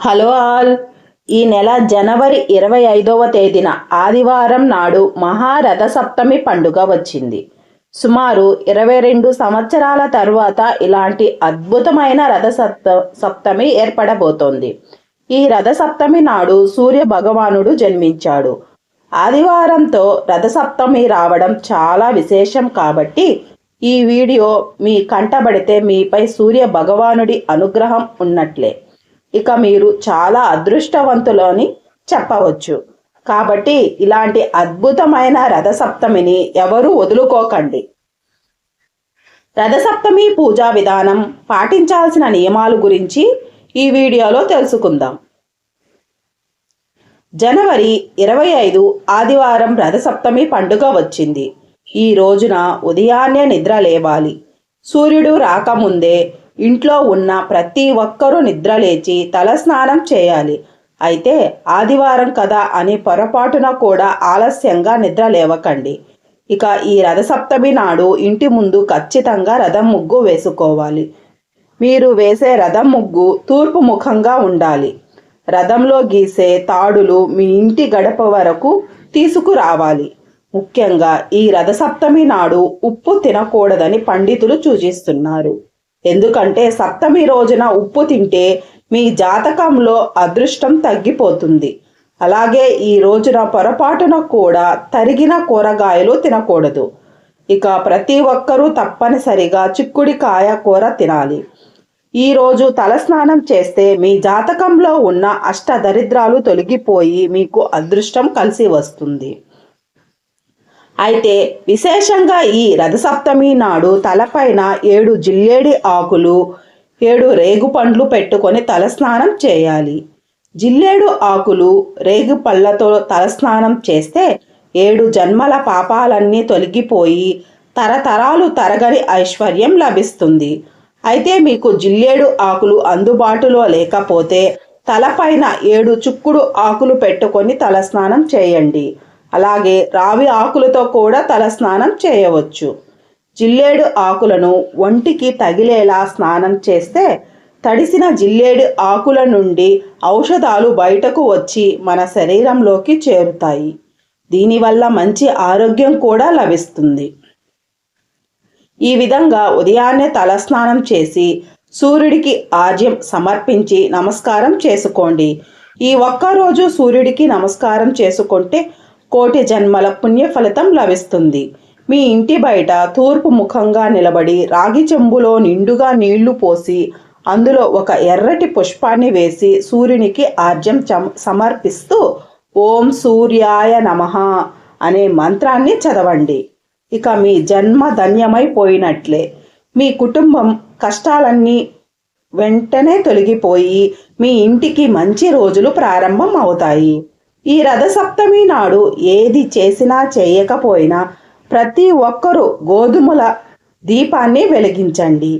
Hello all. ఈ నెల జనవరి ఇరవై ఐదవ తేదీన ఆదివారం నాడు మహారథ సప్తమి పండుగ వచ్చింది. సుమారు ఇరవై రెండు సంవత్సరాల తరువాత ఇలాంటి అద్భుతమైన రథ సప్త సప్తమి ఏర్పడబోతోంది. ఈ రథ సప్తమి నాడు సూర్య భగవానుడు జన్మించాడు. ఆదివారంతో రథసప్తమి రావడం చాలా విశేషం కాబట్టి ఈ వీడియో మీ కంటబడితే మీపై సూర్య భగవానుడి అనుగ్రహం ఉన్నట్లే. ఇక మీరు చాలా అదృష్టవంతులని చెప్పవచ్చు. కాబట్టి ఇలాంటి అద్భుతమైన రథసప్తమిని ఎవరూ వదులుకోకండి. రథసప్తమి పూజా విధానం పాటించాల్సిన నియమాలు గురించి ఈ వీడియోలో తెలుసుకుందాం. జనవరి ఇరవై ఐదు ఆదివారం రథసప్తమి పండుగ వచ్చింది. ఈ రోజున ఉదయాన్నే నిద్ర లేవాలి. సూర్యుడు రాకముందే ఇంట్లో ఉన్న ప్రతి ఒక్కరూ నిద్ర లేచి తలస్నానం చేయాలి. అయితే ఆదివారం కదా అని పొరపాటున కూడా ఆలస్యంగా నిద్ర లేవకండి ఇక ఈ రథసప్తమి నాడు ఇంటి ముందు ఖచ్చితంగా రథం ముగ్గు వేసుకోవాలి. మీరు వేసే రథం ముగ్గు తూర్పు ముఖంగా ఉండాలి. రథంలో గీసే తాడులు మీ ఇంటి గడప వరకు తీసుకురావాలి. ముఖ్యంగా ఈ రథసప్తమి నాడు ఉప్పు తినకూడదని పండితులు సూచిస్తున్నారు. ఎందుకంటే సప్తమి రోజున ఉప్పు తింటే మీ జాతకంలో అదృష్టం తగ్గిపోతుంది. అలాగే ఈ రోజున పొరపాటున కూడా తరిగిన కూరగాయలు తినకూడదు. ఇక ప్రతి ఒక్కరూ తప్పనిసరిగా చిక్కుడికాయ కూర తినాలి. ఈరోజు తలస్నానం చేస్తే మీ జాతకంలో ఉన్న అష్ట దరిద్రాలు తొలగిపోయి మీకు అదృష్టం కలిసి వస్తుంది. అయితే విశేషంగా ఈ రథసప్తమి నాడు తలపైన ఏడు జిల్లేడి ఆకులు ఏడు రేగు పండ్లు పెట్టుకొని తలస్నానం చేయాలి. జిల్లేడు ఆకులు రేగు పళ్ళతో తలస్నానం చేస్తే ఏడు జన్మల పాపాలన్నీ తొలగిపోయి తరతరాలు తరగని ఐశ్వర్యం లభిస్తుంది. అయితే మీకు జిల్లేడు ఆకులు అందుబాటులో లేకపోతే తలపైన ఏడు చుక్కుడు ఆకులు పెట్టుకొని తలస్నానం చేయండి. అలాగే రావి ఆకులతో కూడా తలస్నానం చేయవచ్చు. జిల్లేడు ఆకులను ఒంటికి తగిలేలా స్నానం చేస్తే తడిసిన జిల్లేడు ఆకుల నుండి ఔషధాలు బయటకు వచ్చి మన శరీరంలోకి చేరుతాయి. దీనివల్ల మంచి ఆరోగ్యం కూడా లభిస్తుంది. ఈ విధంగా ఉదయాన్నే తలస్నానం చేసి సూర్యుడికి ఆర్జ్యం సమర్పించి నమస్కారం చేసుకోండి. ఈ ఒక్కరోజు సూర్యుడికి నమస్కారం చేసుకుంటే కోటి జన్మల పుణ్య ఫలితం లభిస్తుంది. మీ ఇంటి బయట తూర్పు ముఖంగా నిలబడి రాగి చెంబులో నిండుగా నీళ్ళు పోసి అందులో ఒక ఎర్రటి పుష్పాన్ని వేసి సూర్యునికి ఆర్జ్యం చం- సమర్పిస్తూ ఓం సూర్యాయ నమః అనే మంత్రాన్ని చదవండి. ఇక మీ జన్మ ధన్యమైపోయినట్లే. మీ కుటుంబం కష్టాలన్నీ వెంటనే తొలగిపోయి మీ ఇంటికి మంచి రోజులు ప్రారంభం అవుతాయి ఈ రథసప్తమి నాడు ఏది చేసినా చేయకపోయినా ప్రతి ఒక్కరూ గోధుమల దీపాన్ని వెలిగించండి.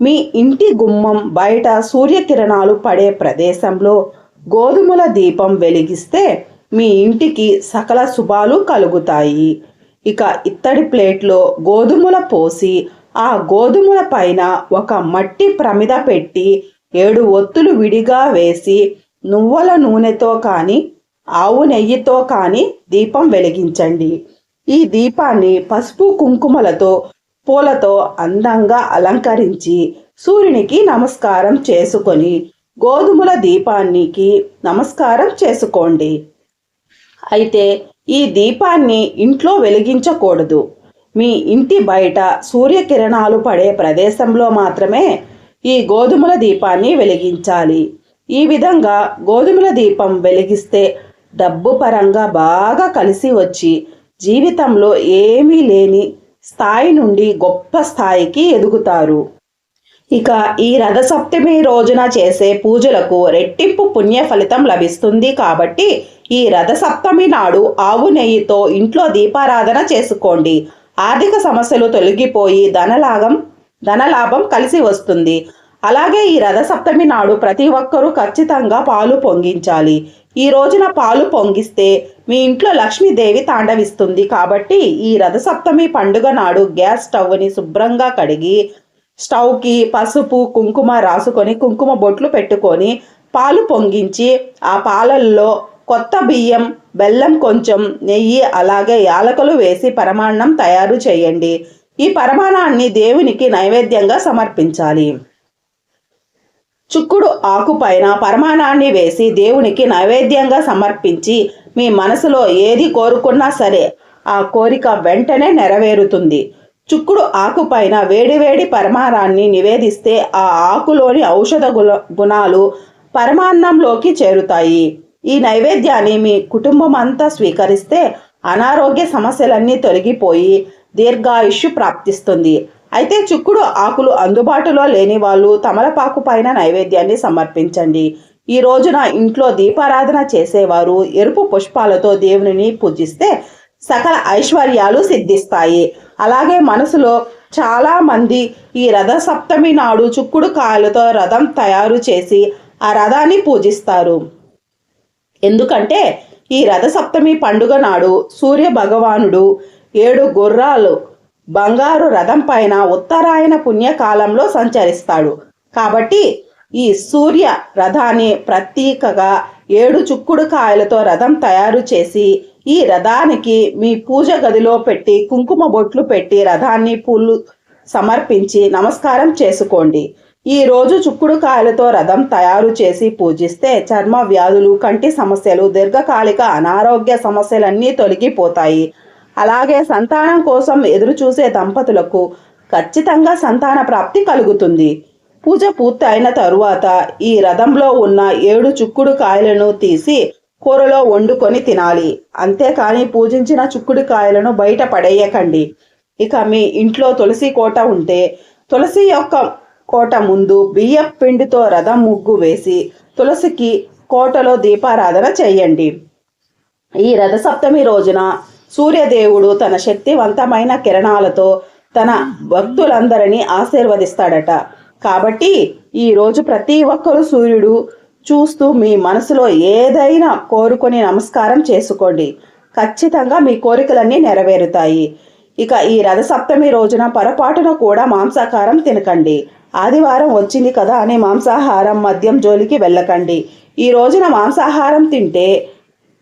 మీ ఇంటి గుమ్మం బయట సూర్యకిరణాలు పడే ప్రదేశంలో గోధుమల దీపం వెలిగిస్తే మీ ఇంటికి సకల శుభాలు కలుగుతాయి. ఇక ఇత్తడి ప్లేట్లో గోధుమల పోసి ఆ గోధుమల పైన ఒక మట్టి ప్రమిద పెట్టి ఏడు ఒత్తులు విడిగా వేసి నువ్వుల నూనెతో కానీ ఆవు నెయ్యితో కానీ దీపం వెలిగించండి. ఈ దీపాన్ని పసుపు కుంకుమలతో పూలతో అందంగా అలంకరించి సూర్యునికి నమస్కారం చేసుకొని గోధుమల దీపానికి నమస్కారం చేసుకోండి. అయితే ఈ దీపాన్ని ఇంట్లో వెలిగించకూడదు. మీ ఇంటి బయట సూర్యకిరణాలు పడే ప్రదేశంలో మాత్రమే ఈ గోధుమల దీపాన్ని వెలిగించాలి. ఈ విధంగా గోధుమల దీపం వెలిగిస్తే డబ్బు పరంగా బాగా కలిసి వచ్చి జీవితంలో ఏమీ లేని స్థాయి నుండి గొప్ప స్థాయికి ఎదుగుతారు. ఇక ఈ రథసప్తమి రోజున చేసే పూజలకు రెట్టింపు పుణ్య ఫలితం లభిస్తుంది కాబట్టి ఈ రథసప్తమి నాడు ఆవు నెయ్యితో ఇంట్లో దీపారాధన చేసుకోండి. ఆర్థిక సమస్యలు తొలగిపోయి ధనలాభం ధనలాభం కలిసి వస్తుంది. అలాగే ఈ రథసప్తమి నాడు ప్రతి ఒక్కరూ ఖచ్చితంగా పాలు పొంగించాలి. ఈ రోజున పాలు పొంగిస్తే మీ ఇంట్లో లక్ష్మీదేవి తాండవిస్తుంది కాబట్టి ఈ రథసప్తమి పండుగ నాడు గ్యాస్ స్టవ్ని శుభ్రంగా కడిగి స్టవ్కి పసుపు కుంకుమ రాసుకొని కుంకుమ బొట్లు పెట్టుకొని పాలు పొంగించి ఆ పాలల్లో కొత్త బియ్యం బెల్లం కొంచెం నెయ్యి అలాగే యాలకులు వేసి పరమాన్నం తయారు చేయండి. ఈ పరమాణాన్ని దేవునికి నైవేద్యంగా సమర్పించాలి. చుక్కుడు ఆకుపైన పరమాణాన్ని వేసి దేవునికి నైవేద్యంగా సమర్పించి మీ మనసులో ఏది కోరుకున్నా సరే ఆ కోరిక వెంటనే నెరవేరుతుంది. చుక్కుడు ఆకుపైన వేడివేడి పరమాణాన్ని నివేదిస్తే ఆ ఆకులోని ఔషధ గుణ- గుణాలు పరమాన్నంలోకి చేరుతాయి. ఈ నైవేద్యాన్ని మీ కుటుంబం అంతా స్వీకరిస్తే అనారోగ్య సమస్యలన్నీ తొలగిపోయి దీర్ఘాయుష్యు ప్రాప్తిస్తుంది. అయితే చిక్కుడు ఆకులు అందుబాటులో లేని వాళ్ళు తమలపాకు పైన నైవేద్యాన్ని సమర్పించండి. ఈ రోజున ఇంట్లో దీపారాధన చేసేవారు ఎరుపు పుష్పాలతో దేవునిని పూజిస్తే సకల ఐశ్వర్యాలు సిద్ధిస్తాయి. అలాగే మనసులో చాలా మంది ఈ రథ సప్తమి నాడు చుక్కుడు కాయలతో రథం తయారు చేసి ఆ రథాన్ని పూజిస్తారు. ఎందుకంటే ఈ రథసప్తమి పండుగ నాడు సూర్య భగవానుడు ఏడు గుర్రాలు బంగారు రథం పైన ఉత్తరాయణ పుణ్యకాలంలో సంచరిస్తాడు. కాబట్టి ఈ సూర్య రథాన్ని ప్రత్యేకగా ఏడు చుక్కుడు కాయలతో రథం తయారు చేసి ఈ రథానికి మీ పూజ గదిలో పెట్టి కుంకుమ బొట్లు పెట్టి రథాన్ని పూలు సమర్పించి నమస్కారం చేసుకోండి. ఈ రోజు చుక్కుడు కాయలతో రథం తయారు చేసి పూజిస్తే చర్మ వ్యాధులు కంటి సమస్యలు దీర్ఘకాలిక అనారోగ్య సమస్యలన్నీ తొలగిపోతాయి. అలాగే సంతానం కోసం ఎదురుచూసే దంపతులకు ఖచ్చితంగా సంతాన ప్రాప్తి కలుగుతుంది. పూజ పూర్తి అయిన తరువాత ఈ రథంలో ఉన్న ఏడు చుక్కుడు కాయలను తీసి కూరలో వండుకొని తినాలి. అంతేకాని పూజించిన చుక్కుడు కాయలను బయట పడేయకండి. ఇక మీ ఇంట్లో తులసి కోట ఉంటే తులసి యొక్క కోట ముందు బియ్యం పిండితో రథం ముగ్గు వేసి తులసికి కోటలో దీపారాధన చేయండి. ఈ రథసప్తమి రోజున సూర్యదేవుడు తన శక్తివంతమైన కిరణాలతో తన భక్తులందరినీ ఆశీర్వదిస్తాడట. కాబట్టి ఈరోజు ప్రతి ఒక్కరూ సూర్యుడు చూస్తూ మీ మనసులో ఏదైనా కోరుకొని నమస్కారం చేసుకోండి. ఖచ్చితంగా మీ కోరికలన్నీ నెరవేరుతాయి. ఇక ఈ రథసప్తమి రోజున పొరపాటున కూడా మాంసాహారం తినకండి. ఆదివారం వచ్చింది కదా అని మాంసాహారం మద్యం జోలికి వెళ్ళకండి. ఈ రోజున మాంసాహారం తింటే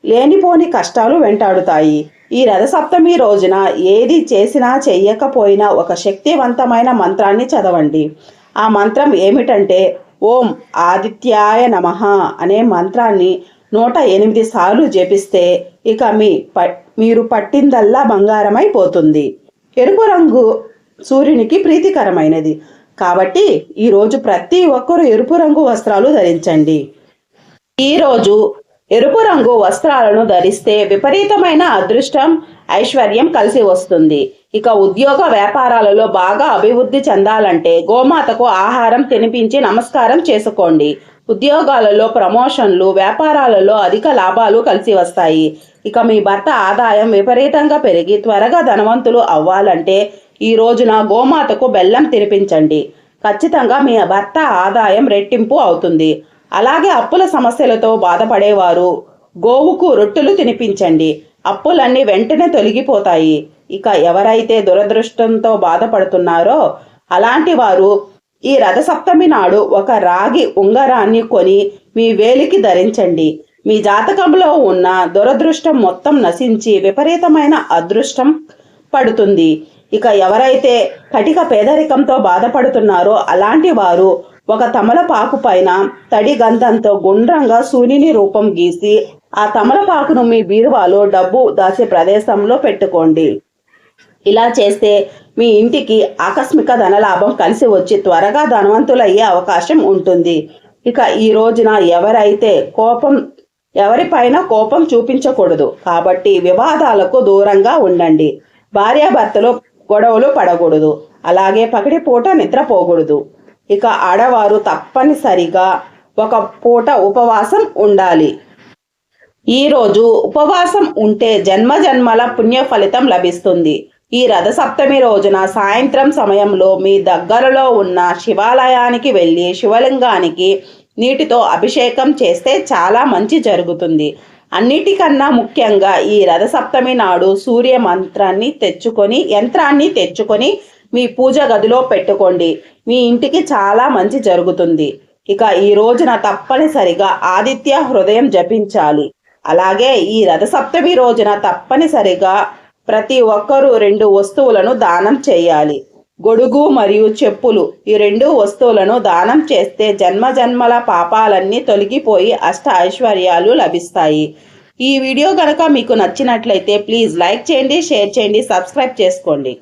లేనిపోని కష్టాలు వెంటాడుతాయి. ఈ రథసప్తమి రోజున ఏది చేసినా చెయ్యకపోయినా ఒక శక్తివంతమైన మంత్రాన్ని చదవండి. ఆ మంత్రం ఏమిటంటే ఓం ఆదిత్యాయ నమః అనే మంత్రాన్ని నూట ఎనిమిది సార్లు జపిస్తే ఇక మీ ప మీరు పట్టిందల్లా బంగారమైపోతుంది. ఎరుపు రంగు సూర్యునికి ప్రీతికరమైనది. కాబట్టి ఈరోజు ప్రతి ఒక్కరూ ఎరుపు రంగు వస్త్రాలు ధరించండి. ఈరోజు ఎరుపు రంగు వస్త్రాలను ధరిస్తే విపరీతమైన అదృష్టం ఐశ్వర్యం కలిసి వస్తుంది. ఇక ఉద్యోగ వ్యాపారాలలో బాగా అభివృద్ధి చెందాలంటే గోమాతకు ఆహారం తినిపించి నమస్కారం చేసుకోండి. ఉద్యోగాలలో ప్రమోషన్లు వ్యాపారాలలో అధిక లాభాలు కలిసి వస్తాయి. ఇక మీ భర్త ఆదాయం విపరీతంగా పెరిగి త్వరగా ధనవంతులు అవ్వాలంటే ఈ రోజున గోమాతకు బెల్లం తినిపించండి. ఖచ్చితంగా మీ భర్త ఆదాయం రెట్టింపు అవుతుంది. అలాగే అప్పుల సమస్యలతో బాధపడేవారు. గోవుకు రొట్టెలు తినిపించండి. అప్పులన్నీ వెంటనే తొలగిపోతాయి. ఇక ఎవరైతే దురదృష్టంతో బాధపడుతున్నారో అలాంటి వారు ఈ రథసప్తమి నాడు ఒక రాగి ఉంగరాన్ని కొని మీ వేలికి ధరించండి. మీ జాతకంలో ఉన్న దురదృష్టం మొత్తం నశించి విపరీతమైన అదృష్టం పడుతుంది. ఇక ఎవరైతే కటిక పేదరికంతో బాధపడుతున్నారో అలాంటి వారు ఒక తమలపాకు పైన తడి గంధంతో గుండ్రంగా సూర్యుని రూపం గీసి ఆ తమలపాకును మీ బీరువాలో డబ్బు దాచే ప్రదేశంలో పెట్టుకోండి. ఇలా చేస్తే మీ ఇంటికి ఆకస్మిక ధనలాభం కలిసి వచ్చి త్వరగా ధనవంతులయ్యే అవకాశం ఉంటుంది. ఇక ఈ రోజున ఎవరైతే కోపం ఎవరిపైన కోపం చూపించకూడదు. కాబట్టి వివాదాలకు దూరంగా ఉండండి. భార్యాభర్తలు గొడవలు పడకూడదు. అలాగే పగటిపూట నిద్రపోకూడదు. ఇక ఆడవారు తప్పనిసరిగా ఒక పూట ఉపవాసం ఉండాలి. ఈరోజు ఉపవాసం ఉంటే జన్మ జన్మల పుణ్య ఫలితం లభిస్తుంది. ఈ రథసప్తమి రోజున సాయంత్రం సమయంలో మీ దగ్గరలో ఉన్న శివాలయానికి వెళ్ళి శివలింగానికి నీటితో అభిషేకం చేస్తే చాలా మంచి జరుగుతుంది. అన్నిటికన్నా ముఖ్యంగా ఈ రథసప్తమి నాడు సూర్య మంత్రాన్ని తెచ్చుకొని యంత్రాన్ని తెచ్చుకొని మీ పూజ గదిలో పెట్టుకోండి. మీ ఇంటికి చాలా మంచి జరుగుతుంది. ఇక ఈ రోజున తప్పనిసరిగా ఆదిత్య హృదయం జపించాలి. అలాగే ఈ రథసప్తమి రోజున తప్పనిసరిగా ప్రతి ఒక్కరూ రెండు వస్తువులను దానం చేయాలి. గొడుగు మరియు చెప్పులు ఈ రెండు వస్తువులను దానం చేస్తే జన్మ జన్మల పాపాలన్నీ తొలగిపోయి అష్ట ఐశ్వర్యాలు లభిస్తాయి. ఈ వీడియో కనుక మీకు నచ్చినట్లయితే ప్లీజ్ లైక్ చేయండి షేర్ చేయండి సబ్స్క్రైబ్ చేసుకోండి.